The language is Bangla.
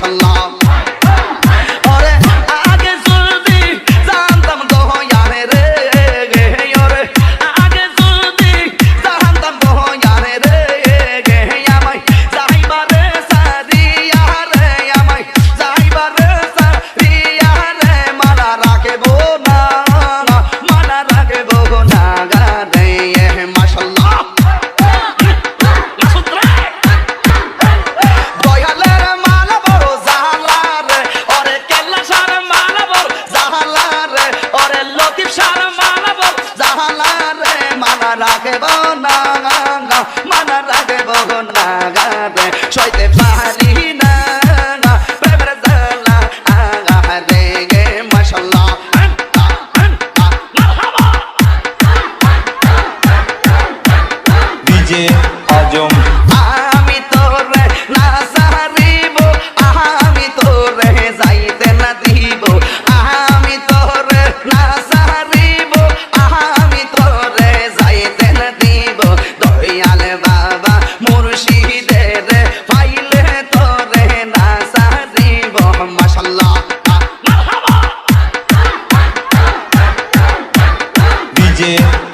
like a lion. রাখব না মানা রাখব না রে সইতে পারি না প্রেমের জ্বালা রে গে মাশাল্লাহ ডিজে আজম